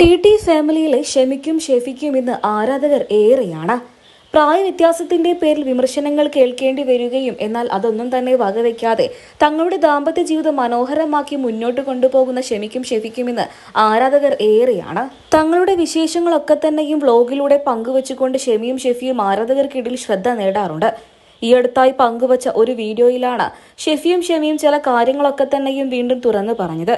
T T ഫാമിലിയിലെ ഷെമിക്കും ഷെഫിക്കും ഇന്ന് ആരാധകർ ഏറെയാണ്. പ്രായവ്യത്യാസത്തിന്റെ പേരിൽ വിമർശനങ്ങൾ കേൾക്കേണ്ടി വരികയും എന്നാൽ അതൊന്നും തന്നെ വകവയ്ക്കാതെ തങ്ങളുടെ ദാമ്പത്യ ജീവിതം മനോഹരമാക്കി മുന്നോട്ട് കൊണ്ടുപോകുന്ന ഷെമിക്കും ഷെഫിക്കും ഇന്ന് ആരാധകർ ഏറെയാണ്. തങ്ങളുടെ വിശേഷങ്ങളൊക്കെ തന്നെയും വ്ലോഗിലൂടെ പങ്കുവച്ചുകൊണ്ട് ഷെമിയും ഷെഫിയും ആരാധകർക്കിടയിൽ ശ്രദ്ധ നേടാറുണ്ട്. ഈ അടുത്തായി പങ്കുവച്ച ഒരു വീഡിയോയിലാണ് ഷെഫിയും ഷെമിയും ചില കാര്യങ്ങളൊക്കെ തന്നെയും വീണ്ടും തുറന്നു പറഞ്ഞത്.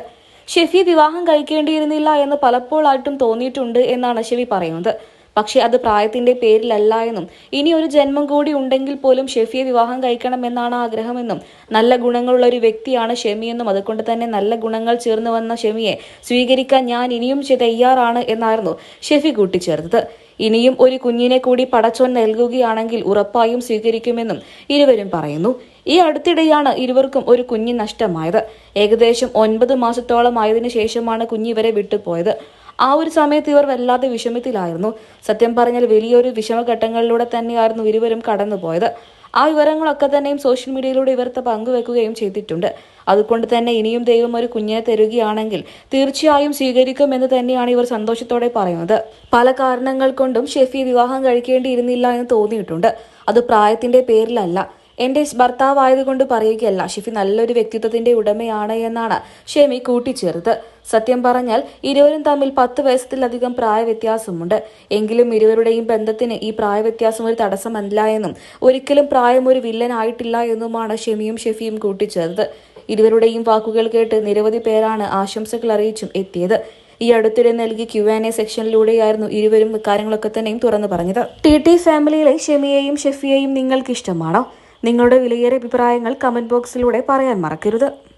ഷെഫി വിവാഹം കഴിക്കേണ്ടിയിരുന്നില്ല എന്ന് പലപ്പോഴായിട്ടും തോന്നിയിട്ടുണ്ട് എന്നാണ് ഷെഫി പറയുന്നത്. പക്ഷേ അത് പ്രായത്തിന്റെ പേരിലല്ല എന്നും. ഇനി ഒരു ജന്മം കൂടി ഉണ്ടെങ്കിൽ പോലും ഷെഫിയെ വിവാഹം കഴിക്കണമെന്നാണ് ആഗ്രഹമെന്നും. നല്ല ഗുണങ്ങളുള്ള ഒരു വ്യക്തിയാണ് ഷെമിയെന്നും അതുകൊണ്ട് തന്നെ നല്ല ഗുണങ്ങൾ ചേർന്നു വന്ന ഷെമിയെ സ്വീകരിക്കാൻ ഞാൻ ഇനിയും തയ്യാറാണ് എന്നായിരുന്നു ഷെഫി കൂട്ടിച്ചേർത്തത്. ഇനിയും ഒരു കുഞ്ഞിനെ കൂടി പടച്ചോൻ നൽകുകയാണെങ്കിൽ ഉറപ്പായും സ്വീകരിക്കുമെന്നും ഇരുവരും പറയുന്നു. ഈ അടുത്തിടെയാണ് ഇരുവർക്കും ഒരു കുഞ്ഞ് നഷ്ടമായത്. ഏകദേശം ഒൻപത് മാസത്തോളം ആയതിനു ശേഷമാണ് കുഞ്ഞിവരെ വിട്ടുപോയത്. ആ ഒരു സമയത്ത് ഇവർ വല്ലാതെ വിഷമത്തിലായിരുന്നു. സത്യം പറഞ്ഞാൽ വലിയൊരു വിഷമഘട്ടങ്ങളിലൂടെ തന്നെയായിരുന്നു ഇരുവരും കടന്നുപോയത്. ആ വിവരങ്ങളൊക്കെ തന്നെയും സോഷ്യൽ മീഡിയയിലൂടെ ഇവർത്തെ പങ്കുവെക്കുകയും ചെയ്തിട്ടുണ്ട്. അതുകൊണ്ട് തന്നെ ഇനിയും ദൈവം ഒരു കുഞ്ഞിനെ തരുകയാണെങ്കിൽ തീർച്ചയായും സ്വീകരിക്കുമെന്ന് തന്നെയാണ് ഇവർ സന്തോഷത്തോടെ പറയുന്നത്. പല കാരണങ്ങൾ കൊണ്ടും ഷെഫി വിവാഹം കഴിക്കേണ്ടിയിരുന്നില്ല എന്ന് തോന്നിയിട്ടുണ്ട്. അത് പ്രായത്തിന്റെ പേരിലല്ല. എന്റെ ഭർത്താവായതുകൊണ്ട് പറയുകയല്ല ഷിഫി നല്ലൊരു വ്യക്തിത്വത്തിന്റെ ഉടമയാണ് എന്നാണ് ഷെമി കൂട്ടിച്ചേർത്ത് സത്യം പറഞ്ഞാൽ ഇരുവരും തമ്മിൽ പത്ത് വയസ്സിലധികം പ്രായ വ്യത്യാസമുണ്ട് എങ്കിലും ഇരുവരുടെയും ബന്ധത്തിന് ഈ പ്രായവ്യത്യാസം ഒരു തടസ്സമല്ല എന്നും ഒരിക്കലും പ്രായം ഒരു വില്ലനായിട്ടില്ല എന്നുമാണ് ഷെമിയും ഷെഫിയും കൂട്ടിച്ചേർത്ത് ഇരുവരുടെയും വാക്കുകൾ കേട്ട് നിരവധി പേരാണ് ആശംസകൾ അറിയിച്ചും എത്തിയത്. ഈ അടുത്തിടെ നൽകിയ ക്യു ആൻ എ സെക്ഷനിലൂടെയായിരുന്നു ഇരുവരും കാര്യങ്ങളൊക്കെ തന്നെയും തുറന്നു പറഞ്ഞത്. ടി ടി ഫാമിലിയിലെ ഷെമിയെയും ഷെഫിയെയും നിങ്ങൾക്ക് ഇഷ്ടമാണോ നിങ്ങളുടെ വിലയേറിയ അഭിപ്രായങ്ങൾ കമന്റ് ബോക്സിലൂടെ പറയാൻ മറക്കരുത്.